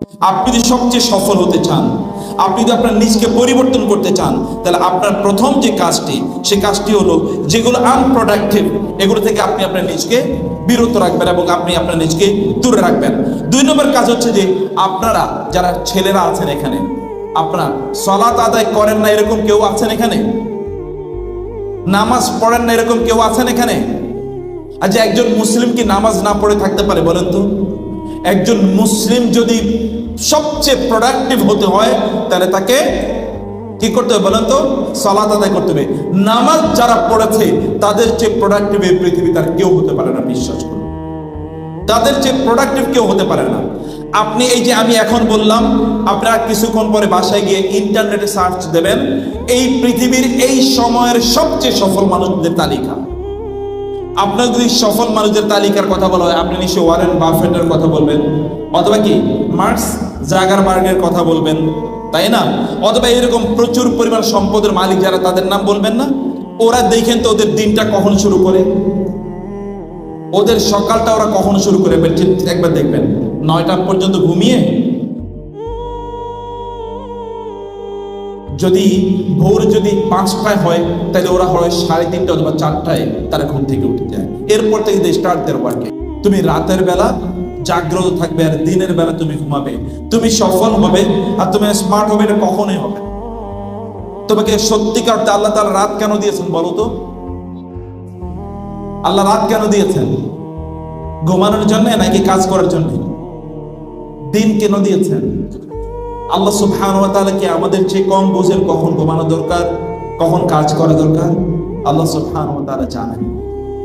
আপনি যদি সবচেয়ে সফল হতে চান, আপনি যদি আপনার নিজকে পরিবর্তন করতে চান, তাহলে আপনার প্রথম যে কাজটি সে কাজটি হলো যেগুলো আনপ্রোডাক্টিভ এগুলো থেকে আপনি আপনার নিজকে বিরত রাখবেন এবং আপনি আপনার নিজকে দূরে রাখবেন। দুই নম্বর কাজ হচ্ছে যে আপনারা যারা ছেলেরা আছেন এখানে, আপনারা সলাত আদায় করেন না এরকম কেউ আছেন এখানে? নামাজ পড়েন না এরকম কেউ আছেন এখানে? আচ্ছা একজন মুসলিম কি নামাজ না পড়ে থাকতে পারে বলেন তো? একজন মুসলিম যদি সবচেয়ে প্রোডাক্টিভ হতে হয়, তাহলে তাকে কি করতে হবে বলেন তো? সালাত আদায় করতে হবে। নামাজ যারা পড়েছে, তাদের চেয়ে প্রোডাক্টিভ এই পৃথিবী তার কেউ হতে পারে না, বিশ্বাস করুন। তাদের চেয়ে প্রোডাক্টিভ কেউ হতে পারে না। আপনি এই যে আমি এখন বললাম, আপনারা কিছুক্ষণ পরে বাসায় গিয়ে ইন্টারনেটে সার্চ দেবেন, এই পৃথিবীর এই সময়ের সবচেয়ে সফল মানুষদের তালিকা। আপনার যদি সফল মানুষদের তালিকার কথা বলা হয়, আপনি নিশ্চয়ই ওয়ারেন বাফেটের কথা বলবেন, অথবা কি মার্কস জাগারবার্গের কথা বলবেন, তাই না? অথবা এরকম প্রচুর পরিমাণ সম্পদের মালিক যারা তাদের নাম বলবেন না, ওরা দেখেন তো ওদের দিনটা কখন শুরু করে। ওদের সকালটা ওরা কখন শুরু করে, একবার দেখবেন, নয়টা পর্যন্ত ঘুমিয়ে যদি ভোর যদি পাঁচটায় হয়, তাহলে ওরা হয় সাড়ে তিনটা অথবা চারটায় তারা ঘুম থেকে উঠে যায়। এরপর থেকে দে স্টার্ট দের ওয়ার্কে তুমি রাতের বেলা জাগ্রত থাকবে আর দিনের বেলা তুমি ঘুমাবে। তুমি সফল হবে আর তুমি স্মার্ট হবে এটা কখনোই হবে তোমাকে সত্যিকার আল্লাহ তাআলা রাত কেন দিয়েছেন বলো তো? আল্লাহ রাত কেন দিয়েছেন? ঘুমানোর জন্য নাকি কাজ করার জন্য? দিন কেন দিয়েছেন? আল্লাহ সুবহানাহু ওয়া তাআলা কি আমাদের চেয়ে কম বোঝেন? কখন ঘুমানো দরকার? কখন কাজ করা দরকার? আল্লাহ তাআলা জানেন।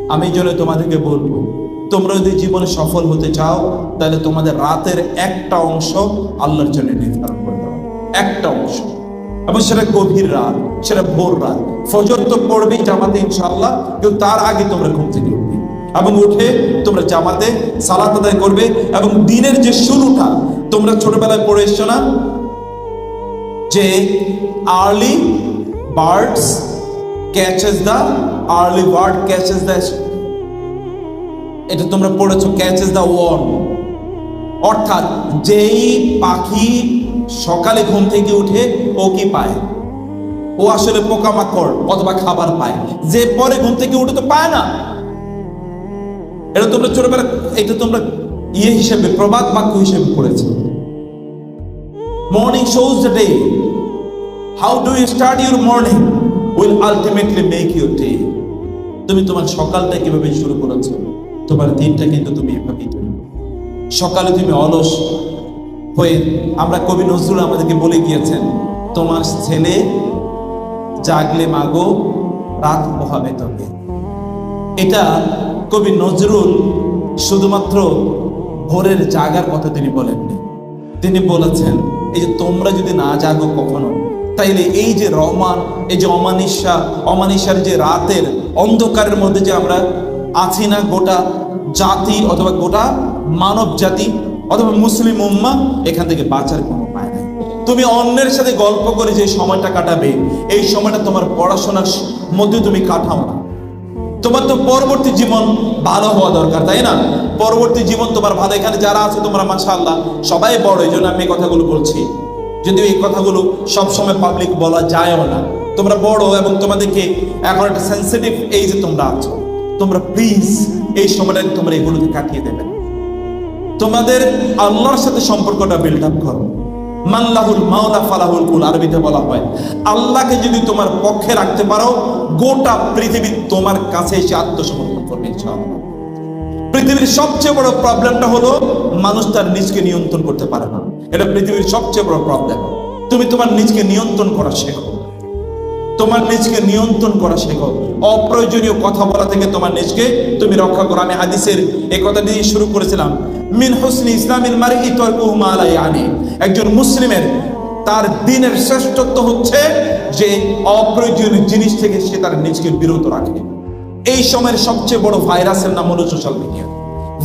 আমি জন্য তোমাদেরকে বলব, তোমরা যদি জীবনে সফল হতে চাও, তাহলে তোমাদের রাতের একটা অংশ আল্লাহর জন্য নির্ধারণ করতে হবে একটা অংশ। এবং সেটা গভীর রাত, সেটা ভোর রাত। ফজর তো পড়বেই জামাতে ইনশাআল্লাহ, কিন্তু তার আগে তোমরা ঘুম থেকে উঠবে। এবং উঠে তোমরা জামাতে সালাত আদায় করবে এবং দিনের যে শুরুটা, তোমরা ছোটবেলায় পড়ে এসছো না? যে early birds catches the early bird catches the এটা তোমরা পড়েছো ক্যাচেস দ্য ওয়ার্ম অর্থাৎ যেই পাখি সকালে ঘুম থেকে উঠে ও কি পায়? ও আসলে পোকামাকড় অথবা খাবার পায়। যে পরে ঘুম থেকে উঠে তো পায় না। এটা তোমরা ছোটবেলা, এটা তোমরা ইয়ে হিসেবে, প্রবাদ বাক্য হিসেবে পড়েছো। Morning shows the day how do you start your morning will ultimately make your day তুমি তোমার সকালটা কীভাবে শুরু করেছ? তোমার দিনটা কিন্তু তুমি এভাবেই তৈরি। সকালে তুমি অলস হয়ে, আমরা কবি নজরুল আমাদেরকে বলে গিয়েছেন, তোমার ছেলে জাগলে মাগো, রাত পোহাবে তবে এটা কবি নজরুল শুধুমাত্র ভোরের জাগার কথা তিনি বলেননি। তিনি বলেছেন, এই যে তোমরা যদি না জাগো কখনো তাইলে এই যে রহমান, এই যে অমানিসা অমানিসার যে রাতের অন্ধকারের মধ্যে যে আমরা আছি না, গোটা জাতি অথবা গোটা মানব জাতি অথবা মুসলিম উম্মা এখান থেকে বাঁচার কোনো উপায় নাই। তুমি অন্যের সাথে গল্প করে যে সময়টা কাটাবে, এই সময়টা তোমার পড়াশোনার মধ্যে তুমি কাটাও না। তোমার তো পরবর্তী জীবন ভালো হওয়া দরকার, তাই না? পরবর্তী জীবন তোমার ভালো। এখানে যারা আছে তোমরা, মাশাআল্লাহ, সবাই বড়, এই জন্য আমি কথাগুলো বলছি। যদিও এই কথাগুলো সবসময় পাবলিক বলা যায়ও না। তোমরা বড় এবং তোমাদেরকে এখন একটা সেন্সিটিভ এই যে তোমরা আছো। তোমরা প্লিজ এই সময়টা তোমরা এগুলোকে কাটিয়ে দেবে। তোমাদের আল্লাহর সাথে সম্পর্কটা বিল্ড আপ করো। মাল্লাহুল মাওলা ফালাহুল কুল আরবিতে বলা হয়। আল্লাহকে যদি তোমার পক্ষে রাখতে পারো, গোটা পৃথিবী তোমার কাছে এসে আত্মসমর্পণ করবে, ইনশাআল্লাহ। পৃথিবীর সবচেয়ে বড় প্রবলেমটা হলো মানুষ তার নিজকে নিয়ন্ত্রণ করতে পারে না। এটা পৃথিবীর সবচেয়ে বড় প্রবলেম তুমি তোমার নিজকে নিয়ন্ত্রণ করা শেখো। তোমার নিজকে নিয়ন্ত্রণ করা শেখো। অপ্রয়োজনীয় কথা বলা থেকে তোমার নিজকে তুমি রক্ষা করো। আমি হাদিসের এই কথা দিয়ে শুরু করেছিলাম। মিন হোসনি ইসলামের মারি লা ইয়ানি। একজন মুসলিমের তার দিনের শ্রেষ্ঠত্ব হচ্ছে যে অপ্রয়োজনীয় জিনিস থেকে সে তার নিজকে বিরত রাখে। এই সময়ের সবচেয়ে বড় ভাইরাসের নাম হলো সোশ্যাল মিডিয়া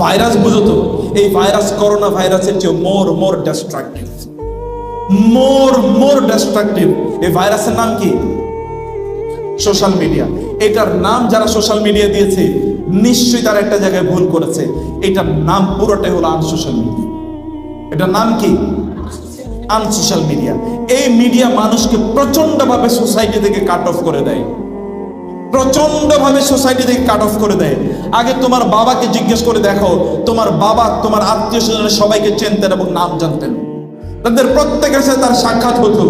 ভাইরাস বুঝো তো, এই ভাইরাস করোনা ভাইরাসের চেয়ে মোর মোর ডিস্ট্রাকটিভ মোর মোর ডিস্ট্রাকটিভ এই ভাইরাসের নাম কি? সোশ্যাল মিডিয়া এটার নাম যারা সোশ্যাল মিডিয়া দিয়েছে, নিশ্চয়ই তারা একটা জায়গায় ভুল করেছে। এটার নাম পুরোটাই হলো আনসোশ্যাল মিডিয়া এটার নাম কি? আনসোশ্যাল মিডিয়া এই মিডিয়া মানুষকে প্রচণ্ড ভাবে সোসাইটি থেকে কাট অফ করে দেয়। প্রচণ্ড ভাবে সোসাইটি থেকে কাট অফ করে দেয়। আগে তোমার বাবাকে জিজ্ঞেস করে দেখো, তোমার বাবা, তোমার আত্মীয় স্বজনের সবাইকে চিনতেন এবং নাম জানতেন। তাদের প্রত্যেকের সাথে তার সাক্ষাৎ হতো।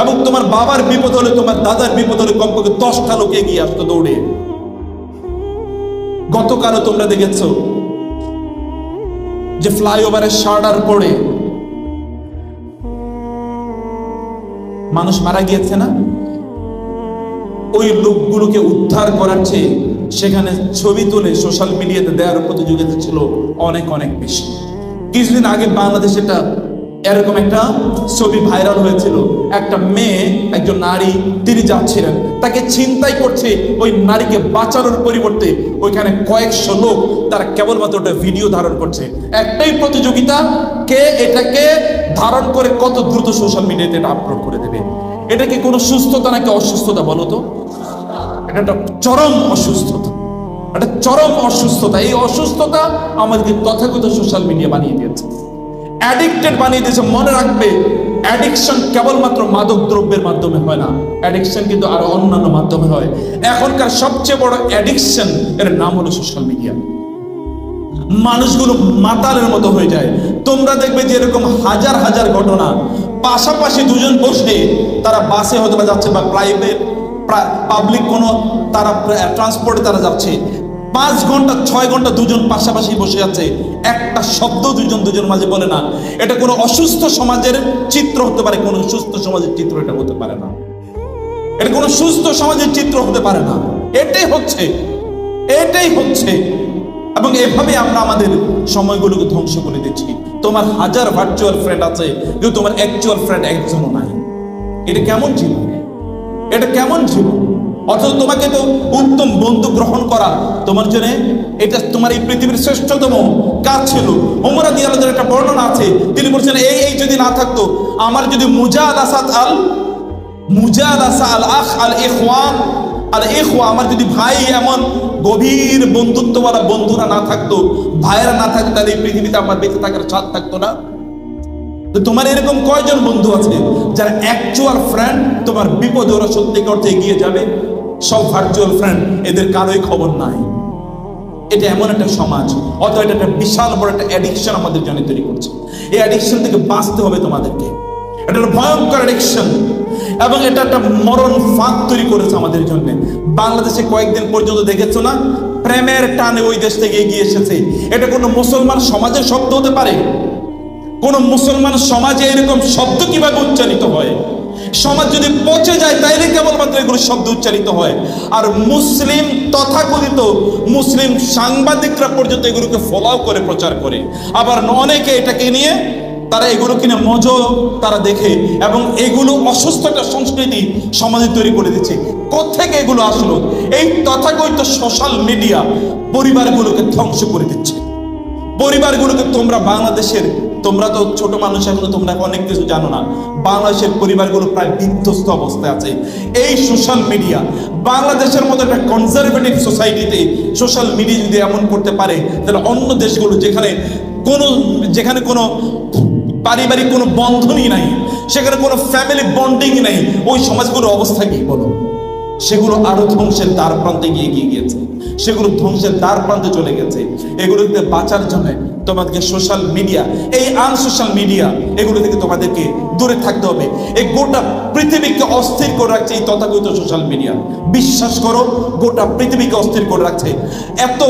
এবং তোমার বাবার বিপদ হলে তোমার দাদার বিপদ হলে কমপক্ষে দশটা লোক এগিয়ে আসতো দৌড়ে। গতকালও তোমরা দেখেছ যে ফ্লাইওভারের শার্টার পড়ে মানুষ মারা গিয়েছে না? ওই লোকগুলোকে উদ্ধার করার চেয়ে সেখানে ছবি তুলে সোশ্যাল মিডিয়াতে দেওয়ার প্রতিযোগিতা ছিল অনেক অনেক বেশি। কিছুদিন আগে বাংলাদেশে এটা এরকম একটা ছবি ভাইরাল হয়েছিল। একটা মেয়ে, একজন নারী, তিনি যাচ্ছিলেন। তাকে ছিনতাই করছে ওই নারীকে বাঁচানোর পরিবর্তে ওইখানে কয়েকশো লোক তারা কেবলমাত্র ওটা ভিডিও ধারণ করছে। একটাই প্রতিযোগিতা, কে এটাকে ধারণ করে কত দ্রুত সোশ্যাল মিডিয়াতে এটা আপলোড করে দেবে? এটা কি কোনো সুস্থতা নাকি অসুস্থতা বলো তো? এটা একটা চরম অসুস্থতা। একটা চরম অসুস্থতা। এই অসুস্থতা আমাদেরকে তথাগত সোশ্যাল মিডিয়া বানিয়ে দিয়েছে। অ্যাডিক্টেড বানিয়ে দিয়েছে। মনে রাখবে অ্যাডিকশন কেবলমাত্র মাদক দ্রব্যের মাধ্যমে হয় না। অ্যাডিকশন কিন্তু আরও অন্যান্য মাধ্যমে হয়। এখনকার সবচেয়ে বড় অ্যাডিকশন এর নাম হলো সোশ্যাল মিডিয়া মানুষগুলো মাতালের মতো হয়ে যায়। তোমরা দেখবে যে এরকম হাজার হাজার ঘটনা পাশাপাশি দুজন বসে তারা বাসে হয়তো বা যাচ্ছে বা প্রাইভেট পাবলিক কোনো তারা ট্রান্সপোর্টে তারা যাচ্ছে। পাঁচ ঘণ্টা, ছয় ঘণ্টা দুজন পাশাপাশি বসে আছে। একটা শব্দ দুজন দুজন মাঝে বলে না। এটা কোনো অসুস্থ সমাজের চিত্র হতে পারে, কোনো সুস্থ সমাজের চিত্র এটা হতে পারে না। এটা কোনো সুস্থ সমাজের চিত্র হতে পারে না। এটাই হচ্ছে এটাই হচ্ছে এবং এভাবে আমরা আমাদের সময়গুলোকে ধ্বংস করে দিচ্ছি। তোমার হাজার ভার্চুয়াল ফ্রেন্ড আছে, কিন্তু তোমার অ্যাকচুয়াল ফ্রেন্ড একজনও নাই। এটা কেমন জীবন এটা কেমন জীবন অথচ তোমাকে তো উত্তম বন্ধু গ্রহণ করা, তোমার জন্য এটা তোমার এই পৃথিবীর শ্রেষ্ঠতম কাজ ছিল। ওমরা দিয়ালদের একটা বর্ণনা আছে, তিনি বলছেন, এই এই যদি না থাকতো, আমার যদি মুজাদ আসাদ আল মুজাদ আসা আল আখ আল ইখওয়ান, আল ইখওয়া, আমার যদি ভাই এমন গভীর বন্ধুত্বওয়ালা বন্ধুরা না থাকতো, ভাইয়েরা না থাকতো তাহলে এই পৃথিবীতে আমার বেঁচে থাকার স্বাদ থাকতো না। তো তোমার এরকম কয়জন বন্ধু আছে, যারা অ্যাকচুয়াল ফ্রেন্ড তোমার বিপদে ওরা সত্যি করতে এগিয়ে যাবে? সব ভার্চুয়াল ফ্রেন্ড এদের কারোই খবর নাই। এটা এমন একটা সমাজ, অথবা এটা একটা বিশাল বড় একটা অ্যাডিকশন আমাদের জন্য তৈরি করছে। এই অ্যাডিকশন থেকে বাঁচতে হবে তোমাদেরকে। এটা ভয়ঙ্কর অ্যাডিকশন এবং এটা একটা মরণ ফাঁক তৈরি করেছে আমাদের জন্য। বাংলাদেশে কয়েকদিন পর্যন্ত দেখেছ না? প্রেমের টানে ওই দেশ থেকে এগিয়ে এসেছে। এটা কোনো মুসলমান সমাজের শব্দ হতে পারে? কোন মুসলমান সমাজে এরকম শব্দ কীভাবে উচ্চারিত হয়? সমাজ যদি পচে যায়, তাইলে কেবলমাত্র এগুলো শব্দ উচ্চারিত হয়। আর মুসলিম তথাকথিত মুসলিম সাংবাদিকরা পর্যন্ত এগুলোকে ফলো করে, প্রচার করে। আবার অনেকে এটাকে নিয়ে তারা এগুলো কিনে মজো তারা দেখে এবং এগুলো অসুস্থ একটা সংস্কৃতি সমাজে তৈরি করে দিচ্ছে। কোথেকে এগুলো আসলো? এই তথাকথিত সোশ্যাল মিডিয়া পরিবারগুলোকে ধ্বংস করে দিচ্ছে। পরিবারগুলোকে তোমরা বাংলাদেশের, তোমরা তো ছোট মানুষ, এখনও তোমরা অনেক কিছু জানো না। বাংলাদেশের পরিবারগুলো প্রায় বিধ্বস্ত অবস্থায় আছে। এই সোশ্যাল মিডিয়া বাংলাদেশের মতো একটা কনজারভেটিভ সোসাইটিতে সোশ্যাল মিডিয়া যদি এমন করতে পারে, তাহলে অন্য দেশগুলো যেখানে কোনো যেখানে কোনো পারিবারিক কোনো বন্ধনই নাই, সেখানে কোনো ফ্যামিলি বন্ডিং নাই। ওই সমাজগুলোর অবস্থা কি বলো? সেগুলো আরও ধ্বংসের দ্বার প্রান্তে গিয়ে গিয়ে গিয়েছে। সেগুলো ধ্বংসের দ্বার প্রান্তে চলে গেছে। এগুলোতে বাঁচার জন্য তোমাদেরকে সোশ্যাল মিডিয়া এই আনসোশ্যাল মিডিয়া এগুলো থেকে তোমাদেরকে দূরে থাকতে হবে। এই গোটা পৃথিবীকে অস্থির করে রাখছে এই তথাকথিত সোশ্যাল মিডিয়া বিশ্বাস করো, গোটা পৃথিবীকে অস্থির করে রাখছে। এত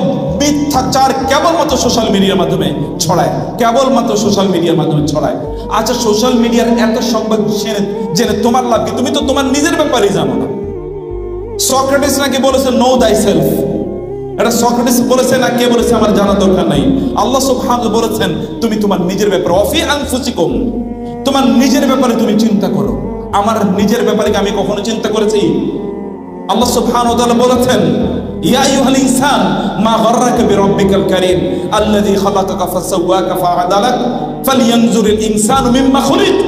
মিথ্যাচার কেবলমাত্র সোশ্যাল মিডিয়ার মাধ্যমে ছড়ায়, কেবলমাত্র সোশ্যাল মিডিয়ার মাধ্যমে ছড়ায়। আচ্ছা সোশ্যাল মিডিয়ার এত সংবাদ জেনে তোমার লাভ কি? তুমি তো তোমার নিজের ব্যাপারেই জানো না। সক্রেটিস নাকি বলেছে নো দাই সেলফ এটা সক্রেটিস বলেছে না কে বলেছে আমার জানা দরকার নাই? আল্লাহ সুবহানাহু বলেছেন, তুমি তোমার নিজের ব্যাপারে অফি আনফুসিকুম, তোমার নিজের ব্যাপারে তুমি চিন্তা করো। আমার নিজের ব্যাপারে আমি কখনো চিন্তা করেছি? আল্লাহ সুবহানাহু ওয়া তাআলা বলেছেন, ইয়া আইয়ুহাল ইনসান, মা গাররাকা বিরাব্বিকাল কারীম, আল্লাযী খালাকাকা ফাসাওয়াকা ফাআদালাক ফালইয়ানজুরিল ইনসানু মিম্মা খুলিক।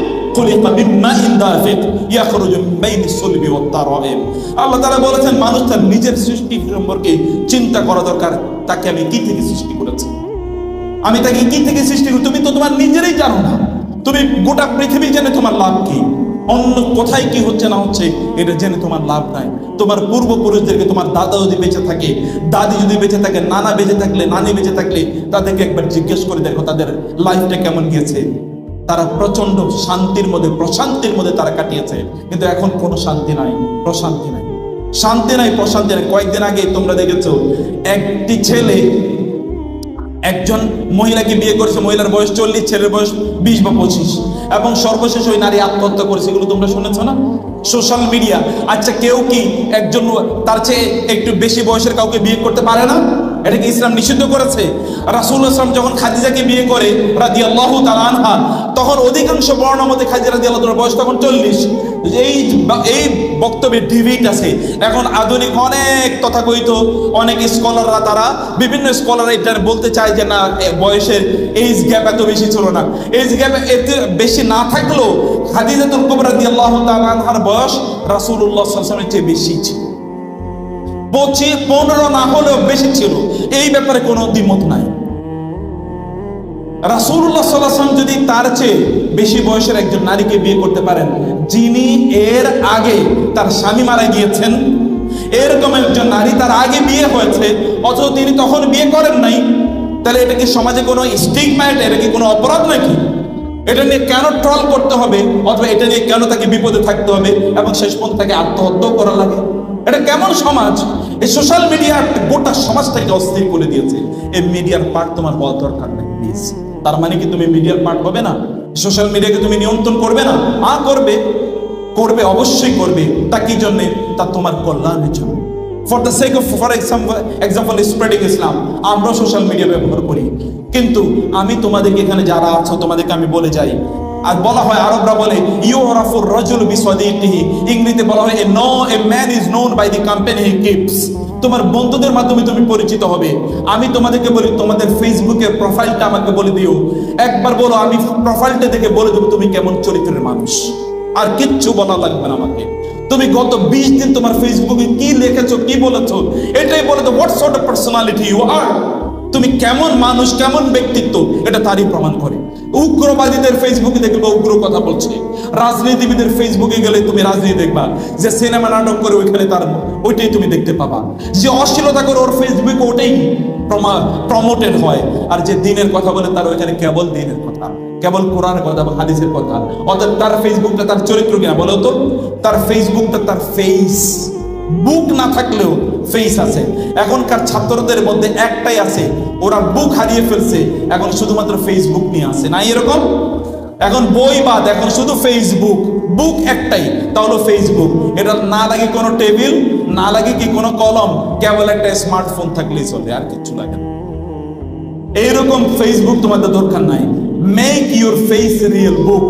সুলবি আল্লাহ তাআলা বলেছেন, মানুষ তার নিজের সৃষ্টি সম্পর্কে চিন্তা করা দরকার। তাকে আমি কি থেকে সৃষ্টি করেছি? আমি তাকে কি থেকে সৃষ্টি করি? তুমি তো তোমার নিজেরই জানো না। তুমি গোটা পৃথিবী জেনে তোমার লাভ কি? অন্য কোথায় কি হচ্ছে না হচ্ছে, এটা জেনে তোমার লাভ নাই। তোমার পূর্বপুরুষদেরকে তোমার দাদা যদি বেঁচে থাকে, দাদি যদি বেঁচে থাকে, নানা বেঁচে থাকলে, নানি বেঁচে থাকলে, তাদেরকে একবার জিজ্ঞেস করে দেখো তাদের লাইফটা কেমন গিয়েছে। তারা প্রচণ্ড শান্তির মধ্যে, প্রশান্তির মধ্যে তারা কাটিয়েছে। কিন্তু এখন কোনো শান্তি নাই, প্রশান্তি নাই। শান্তি নাই, প্রশান্তি নাই। কয়েকদিন আগে তোমরা দেখেছ, একটি ছেলে, একজন মহিলাকে বিয়ে করেছে, মহিলার বয়স চল্লিশ, ছেলের বয়স বিশ বা পঁচিশ। এবং সর্বশেষ ওই নারী আত্মহত্যা করেছে, এগুলো তোমরা শুনেছ না? Social media. আচ্ছা কেউ কি একজন তার চেয়ে একটু বেশি বয়সের কাউকে বিয়ে করতে পারে না? এটা কি ইসলাম নিষিদ্ধ করেছে? রাসুল ইসলাম যখন খাদিজাকে বিয়ে করে রাদি আল্লাহ আনহা, তখন অধিকাংশ বর্ণার মধ্যে খাদিজা রাদি আল্লাহ বয়স তখন চল্লিশ। এই এই বক্তব্যে ডিবেট আছে। এখন আধুনিক অনেক তথাকথিত, অনেক স্কলাররা তারা বিভিন্ন স্কলার এটা বলতে চায় যে, না বয়সের এইজ গ্যাপ এত বেশি ছিল না। এইজ গ্যাপ এত বেশি না থাকলেও খাদিজা খাদিজাতুল কুবরা রাদিয়াল্লাহু তাআলা আনহার বয়স রাসূলুল্লাহ সাল্লাল্লাহু আলাইহি চেয়ে বেশি ছিল। পঁচিশ, পনেরো না হলেও বেশি ছিল। এই ব্যাপারে কোনো দ্বিমত নাই। রাসূলুল্লাহ সাল্লাম যদি তার চেয়ে বেশি বয়সের একজন নারীকে বিয়ে করতে পারেন, যিনি এর আগে তার স্বামী মারা গিয়েছেন, এরকম একজন নারী তার আগে বিয়ে হয়েছে, অথচ তিনি তখন বিয়ে করেন নাই, তাহলে এটা কি সমাজে কোনো স্টিগম্যাট এটা কি কোনো অপরাধ নাকি? এটা নিয়ে কেন ট্রল করতে হবে? অথবা এটা নিয়ে কেন তাকে বিপদে থাকতে হবে? এবং শেষ পর্যন্ত তাকে আত্মহত্যাও করা লাগে? এটা কেমন সমাজ? এই সোশ্যাল মিডিয়া গোটা সমাজটাকে অস্থির করে দিয়েছে। এই মিডিয়ার পার্ট তোমার হওয়া দরকার নেই প্লিজ তার মানে কি তুমি মিডিয়ার পার্ট হবে না? সোশ্যাল মিডিয়াকে তুমি নিয়ন্ত্রণ করবে না? আ করবে? করবে, অবশ্যই করবে। তা কি জন্যে? তা তোমার কল্যাণের জন্য। For the sake of for example example spreading Islam আমরা সোশ্যাল মিডিয়া ব্যবহার করি। কিন্তু আমি তোমাদেরকে এখানে যারা আছো, তোমাদেরকে আমি বলে যাই। আর বলা হয়, আরবরা বলে ইউ রাফুর রজুল বিসওয়াদিহি ইংরেজিতে বলা হয়, a no, a man is known by the company he keeps. তোমার বন্ধুদের মাধ্যমে তুমি পরিচিত হবে। আমি তোমাদেরকে বলি, তোমাদের ফেসবুকের প্রোফাইলটা আমাকে বলে দিও। একবার বলো, আমি প্রোফাইলটা দেখে বলে দেবো, তুমি কেমন চরিত্রের মানুষ। আর কিচ্ছু বলা লাগবে না আমাকে। তুমি গত বিশ দিন তোমার ফেসবুকে কি লিখেছো, কি বলেছ? এটাই বলে তো what sort of personality you are তুমি কেমন মানুষ, কেমন ব্যক্তিত্ব? এটা তারই প্রমাণ করে। উগ্রবাদীদের ফেসবুকে দেখবে উগ্র কথা বলছে। রাজনীতিবিদের ফেসবুকে গেলে তুমি রাজনীতি দেখবা। যে সিনেমা নাটক করে ওইখানে তার ওইটাই তুমি দেখতে পাবা। যে অশ্লীলতা করে ওর ফেসবুকে ওটাই প্রমোটেড হয়। আর যে দিনের কথা বলে তার ওইখানে কেবল দিনের কথা। কেবল কোরআনের কথা বা হাদিসের কথা। অর্থাৎ তার ফেসবুকটা তার চরিত্র কিনা বলো তো? তার ফেসবুকটা তার ফেস বুক না থাকলেও ফেস আছে। এখনকার ছাত্রদের মধ্যে একটাই আছে। ওরা বুক হারিয়ে ফেলছে। এখন শুধুমাত্র ফেসবুক নিয়ে আসে না এরকম? এখন বই বাদ, এখন শুধু ফেসবুক বুক একটাই তা হলো ফেসবুক এটা না লাগে কোনো টেবিল না লাগে কি কোনো কলম, কেবল একটা স্মার্টফোন থাকলেই চলে, আর কিছু লাগে না। এইরকম ফেসবুক তোমাদের দরকার নাই। Make your face real book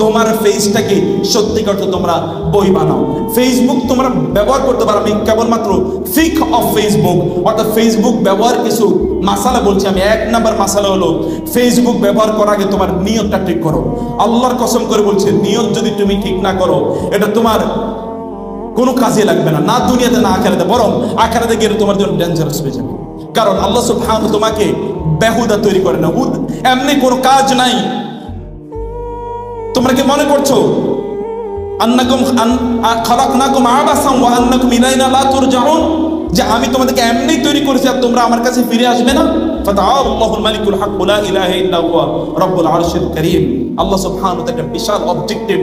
তোমার ফেসটাকে সত্যি অর্থে তোমরা বই বানাও। ফেসবুক তোমরা ব্যবহার করতে পারো, আমি কেবলমাত্র ফিক অফ ফেসবুক অর্থাৎ ফেসবুক ব্যবহার কিছু মাসালা বলছি আমি। এক নাম্বার মাসালা হলো ফেসবুক ব্যবহার করার আগে তোমার নিয়তটা ঠিক করো। আল্লাহর কসম করে বলছে, নিয়ত যদি তুমি ঠিক না করো, এটা তোমার কোনো কাজে লাগবে না না দুনিয়াতে, না আখেরাতে। বরং আখেরাতে গেলে তোমার জন্য ডেঞ্জারাস হয়ে যাবে। কারণ আল্লাহ সুবহানাহু তোমাকে বেহুদা তৈরি করে না হুদ এমনি কোনো কাজ নাই। তোমরা কি মনে করছ? যে আমি তোমাদেরকে এমনি তৈরি করেছি আর তোমরা আমার কাছে ফিরে আসবে না? আল্লাহ বিশাল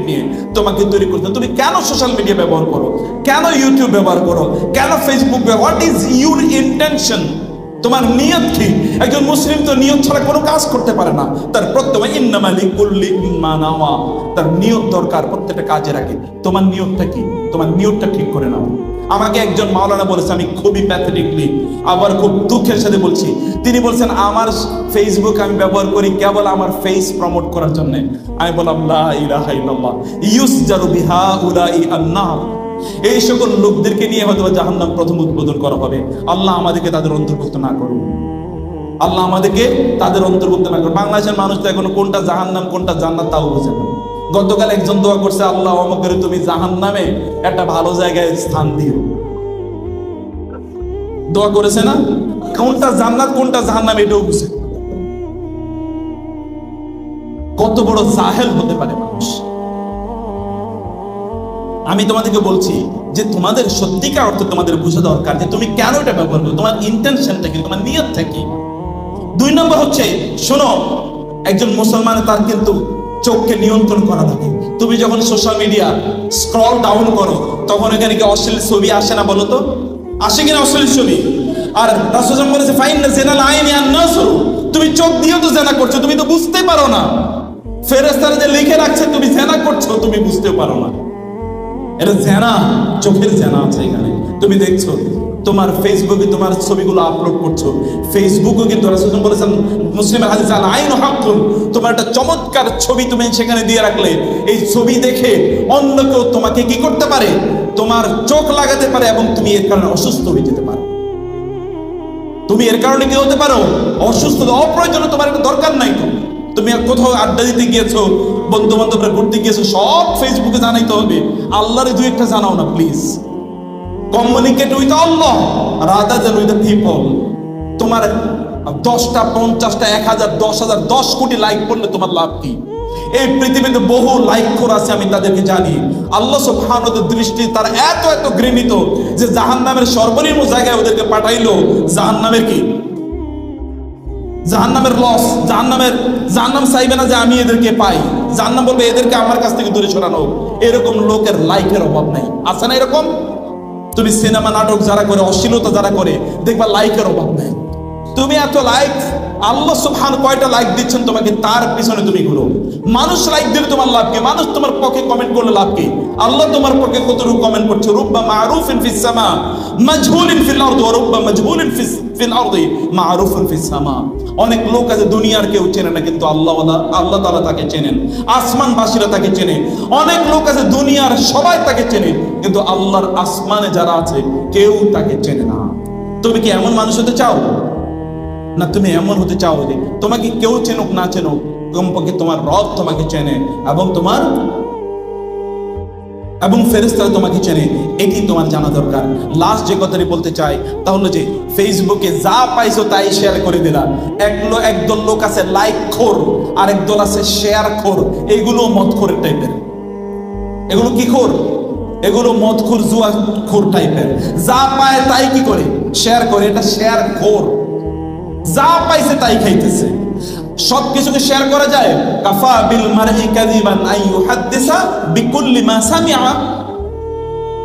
নিয়ে তোমাকে তৈরি তুমি কেন সোশ্যাল মিডিয়া ব্যবহার করো? কেন ইউটিউব ব্যবহার করো? কেন ফেসবুক ইজ ইউর ইন্টেনশন তোমার নিয়ত কি? একজন মুসলিম তো নিয়ত ছাড়া কোনো কাজ করতে পারে না। তার প্রথমে ইন্নামালি কুল্লি মানাওয়া তার নিয়ত দরকার প্রত্যেকটা কাজের আগে। তোমার নিয়তটা কি? তোমার নিয়তটা ঠিক করে নাও। আমাকে একজন মাওলানা বলেছে, আমি খুবই প্যাথেটিকলি আবার খুব দুঃখের সাথে বলছি। তিনি বলছেন, আমার ফেসবুক আমি ব্যবহার করি কেবল আমার ফেস প্রমোট করার জন্য। আমি বললাম, লা ইলাহা ইল্লাল্লাহ। ইউসজারু বিহা উলাই আন্নার। এই সকল লোকদেরকে নিয়ে হয়তো জাহান্নাম প্রথম উদ্বোধন করা হবে। আল্লাহ আমাদেরকে তাদের অন্তর্ভুক্ত না করুন আল্লাহ আমাদেরকে তাদের অন্তর্ভুক্ত না করুন বাংলাদেশের মানুষ তো এখন কোনটা জাহান্নাম, কোনটা জান্নাত তাও বোঝে না। গতকাল একজন দোয়া করছে, আল্লাহ আমাকে তুমি জাহান নামে একটা ভালো জায়গায় স্থান দিও। দোয়া করেছে না? কোনটা জান্নাত, কোনটা জাহান নামে এটাও বুঝে কত বড় জাহেল হতে পারে মানুষ। আমি তোমাদেরকে বলছি যে তোমাদের সত্যিকার অর্থে তোমাদের বোঝা দরকার যে তুমি কেন এটা ব্যবহার করো তোমার ইন্টেনশনটা কি, তোমার নিয়তটা কি। দুই নম্বর হচ্ছে, শোনো, একজন মুসলমান তার কিন্তু চোখকে নিয়ন্ত্রণ করা লাগে তুমি যখন সোশ্যাল মিডিয়া স্ক্রল ডাউন করো, তখন এখানে কি অশ্লীল ছবি আসে না বলো তো? আসে কিনা অশ্লীল ছবি? আর রাসূল বলেছে ফাইন না জেনাল আইনি আর নাসরু। তুমি চোখ দিয়েও তো জেনা করছ, তুমি তো বুঝতে পারো না। ফেরেস্তারা যে লিখে রাখছে, তুমি জেনা করছ, তুমি বুঝতে পারো না। এটা জেনা চোখের জেনা আছে এখানে। তুমি দেখছ, তোমার ফেসবুকে তোমার ছবিগুলো আপলোড করছ। ফেসবুকে কিন্তু রাসূল বলেছেন, মুসলিমের হাদিস আল আইন হাক্কুন তোমার একটা চমৎকার ছবি তুমি সেখানে দিয়ে রাখলে। এই ছবি দেখে অন্য কেউ তোমাকে কি করতে পারে? তোমার চোখ লাগাতে পারে এবং তুমি এর কারণে অসুস্থ হয়ে যেতে পারো। তুমি এর কারণে কি হতে পারো? অসুস্থ অপ্রয়োজনে তোমার একটা দরকার নাই তো। তুমি কোথাও আড্ডা দিতে গিয়েছো বন্ধু বান্ধবরা ঘুরতে গিয়েছো, সব ফেসবুকে জানাইতে হবে। আল্লাহরে দুই একটা জানাও না please communicate with Allah rather than with the people তোমার দশটা, পঞ্চাশটা, এক হাজার, দশ হাজার, দশ কোটি লাইক করলে তোমার লাভ কি? এই পৃথিবীতে বহু লাইক করা আছে, আমি তাদেরকে জানি। আল্লাহ সুবহানাহুর দৃষ্টি তার এত এত ঘৃণিত যে জাহান্নামের সর্বনিম্ন জায়গায় ওদেরকে পাঠাইলো। জাহান্নামের কি? জাহান্নামের লস জাহান্নামের, জাহান্নাম চাইবে না যে আমি এদেরকে পাই। জাহান্নাম বলবে, এদেরকে আমার কাছ থেকে দূরে সরানো। এরকম লোকের লাইফের অভাব নাই। আছে না এরকম? তুমি সিনেমা নাটক যারা করে, অশ্লীলতা যারা করে, দেখবা লাইকের অভাব নাই। তুমি এত লাইক আল্লাহ সুবহান কয়টা লাইক দিচ্ছেন তোমাকে, তার পিছনে তুমি ঘুরো। মানুষ লাইক দিলে তোমার লাভ কি? মানুষ তোমার পক্ষে কমেন্ট করলে লাভ কি? আল্লাহ তোমার পক্ষে কতটুকু কমেন্ট করছে? রুব্বা মারুফিন ফিস সামা মাজহুলিন ফিল আরদ ওয়া রুব্বা মাজহুলিন ফিস, ফিল আরদি, মারুফিন ফিস সামা। অনেক লোক আছে দুনিয়ার কেউ চেনে না, কিন্তু আল্লাহ আল্লাহ তাআলা তাকে চেনেন। আসমানবাসীরা তাকে চেনে। অনেক লোক আছে দুনিয়ার সবাই তাকে চেনে, কিন্তু আল্লাহর আসমানে যারা আছে, কেউ তাকে চেনে না। তুমি কি এমন মানুষ হতে চাও? না তুমি এমন হতে চাও যে তোমাকে কেউ চেনুক, না চেনুক, কমপক্ষে তোমার রব তোমাকে চেনে এবং তোমার এবং ফেরেস্তারা তোমাকে চেনে, এটি তোমার জানা দরকার। লাস্ট যে কথাটি বলতে চাই তা হলো যে ফেসবুকে যা পাইছো তাই শেয়ার করে দিলা। একলো একদল লোক আছে লাইক খোর আর একদল আছে শেয়ার খোর। এগুলো মত খোরের টাইপের এগুলো কি খোর? এগুলো মদ খোর, জুয়া খোর টাইপের যা পায় তাই কি করে? শেয়ার করে, এটা শেয়ার খোর। যা পাইছে তাই খাইতেছে। সব কিছুকে শেয়ার করা যায়, কাফা বিল মারহি কাযিবান আই ইউহাদ্দিসা বিকুল্লি মা সামিআ।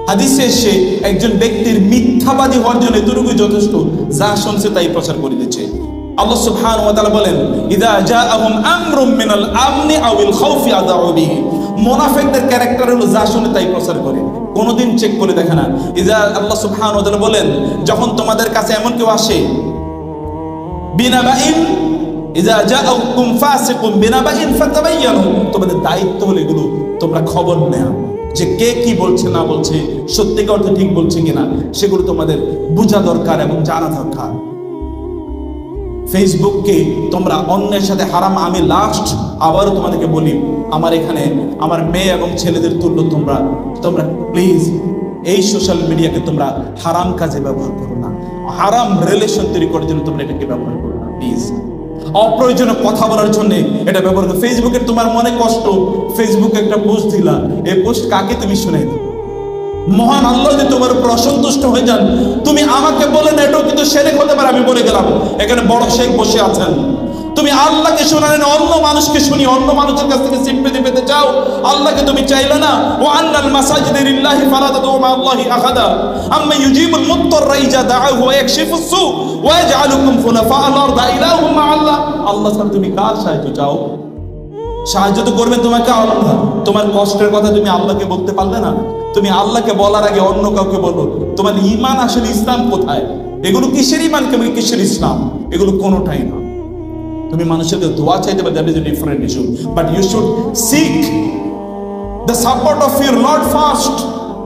হাদিসে এসে একজন ব্যক্তির মিথ্যাবাদী হওয়ার জন্য এতটুকুই যথেষ্ট, যা শুনছে তাই প্রচার করে দিচ্ছে। আল্লাহ সুবহানাহু ওয়া তাআলা বলেন, ইদা জাআহুম আমরুম মিনাল আমনি আউল খাউফি আদাউ বিহি। মুনাফিকদের ক্যারেক্টার হলো যা শুনে তাই প্রচার করে। কোনোদিন চেক করে দেখে না। ইদা আল্লাহ সুবহানাহু ওয়া তাআলা বলেন, যখন তোমাদের কাছে এমন কেউ আসে বিনাবাইন ইজা জাআকুম ফাসিকুম বিনাবাইন ফাতাবায়ানু তোমাদের দায়িত্ব হলো এগুলো, তোমরা খবর নেওয়া যে কে কি বলছে, না বলছে, সত্যিকার অর্থে ঠিক বলছে কিনা, সেগুলো তোমাদের বোঝা দরকার এবং জানা দরকার। ফেসবুককে তোমরা অন্যের সাথে হারাম, আমি লাস্ট আবারও তোমাদেরকে বলি, আমার এখানে আমার মেয়ে এবং ছেলেদের তুল্য তোমরা তোমরা প্লিজ এই সোশ্যাল মিডিয়াকে তোমরা হারাম কাজে ব্যবহার করো। হারাম রিলেশন তৈরি করার জন্য তোমরা এটাকে ব্যবহার করো না প্লিজ অপ্রয়োজনীয় কথা বলার জন্য এটা ব্যবহার করো। ফেসবুকে তোমার মনে কষ্ট ফেসবুকে একটা পোস্ট দিলা, এই পোস্ট কাকে তুমি শুনে মহান আল্লাহ যদি তোমার উপর অসন্তুষ্ট হয়ে যান, তুমি আমাকে বলে না, এটাও কিন্তু সেরেক হতে পারে, আমি বলে গেলাম। এখানে বড় শেখ বসে আছেন। তুমি আল্লাহকে শোনালেন অন্য মানুষকে শুনি, অন্য মানুষের কাছ থেকে সিম্পেতি পেতে চাও, আল্লাহকে তুমি চাইলে না ও আন্নাল মাসাজিদে লিল্লাহি ফালা তাদউ মা আল্লাহি আহাদা আম্মা ইউজিবুল মুত্তাররা ইজা দাআহু ওয়া ইয়াকশিফুস সু, ওয়া ইয়াজআলুকুম খুলাফা আল আরদ ইলাহুম মা আল্লাহ। আল্লাহ ছাড়া তুমি কার সাহায্য চাও? সাহায্য তো করবেন তোমাকে আল্লাহ। তোমার কষ্টের কথা তুমি আল্লাহকে বলতে পারলে না। তুমি আল্লাহকে বলার আগে অন্য কাউকে বলো, তোমার ইমান আসলে ইসলাম কোথায়? এগুলো কিসের ইমান কেমন? কিসের ইসলাম? এগুলো কোনোটাই না। তুমি মানুষের দোয়া চাইতে পারো that is a different issue but you should seek the support of your lord first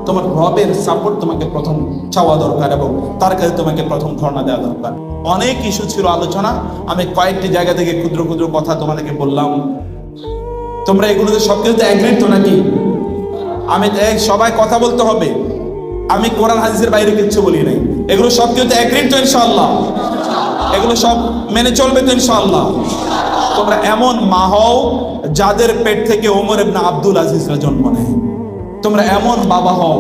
তোমার রবের সাপোর্ট তোমাকে প্রথম চাওয়া দরকার এবং তার কাছে তোমাকে প্রথম ধর্ণা দেওয়া দরকার। অনেক ইস্যু ছিল আলোচনা। আমি কয়েকটি জায়গা থেকে ক্ষুদ্র ক্ষুদ্র কথা তোমাদেরকে বললাম। তোমরা এগুলোতে সব কিছুতে অ্যাগ্রিড তো নাকি? আমি সবাই কথা বলতে হবে। আমি কোরআন হাদিসের বাইরে কিচ্ছু বলি নাই। এগুলো সব কিছুতে অ্যাগ্রিড তো ইনশাআল্লাহ। এগুলো সব মেনে চলবে তো ইনশাআল্লাহ। তোমরা এমন মা হও যাদের পেট থেকে ওমর ইবনে আব্দুল আজিজরা জন্ম নেয়। তোমরা এমন বাবা হও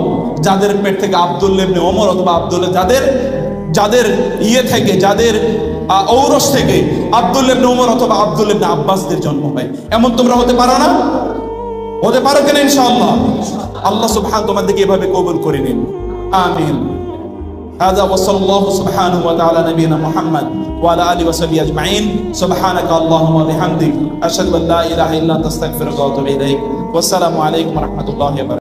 যাদের পেট থেকে আব্দুল ইবনে ওমর অথবা আব্দুল যাদের যাদের ইয়ে থেকে, যাদের ঔরস থেকে আব্দুল ইবনে ওমর অথবা আব্দুল ইবনে আব্বাসদের জন্ম হয়। এমন তোমরা হতে পারো না? হতে পারো কিনা ইনশাআল্লাহ? আল্লাহ সুবহান তোমাদেরকে এভাবে কবুল করে নিন। আমিন। هذا وصلى الله سبحانه وتعالى نبينا محمد وعلى اله وصحبه اجمعين سبحانك اللهم وبحمدك اشهد ان لا اله الا انت استغفرك واتوب اليك والسلام عليكم ورحمه الله وبركاته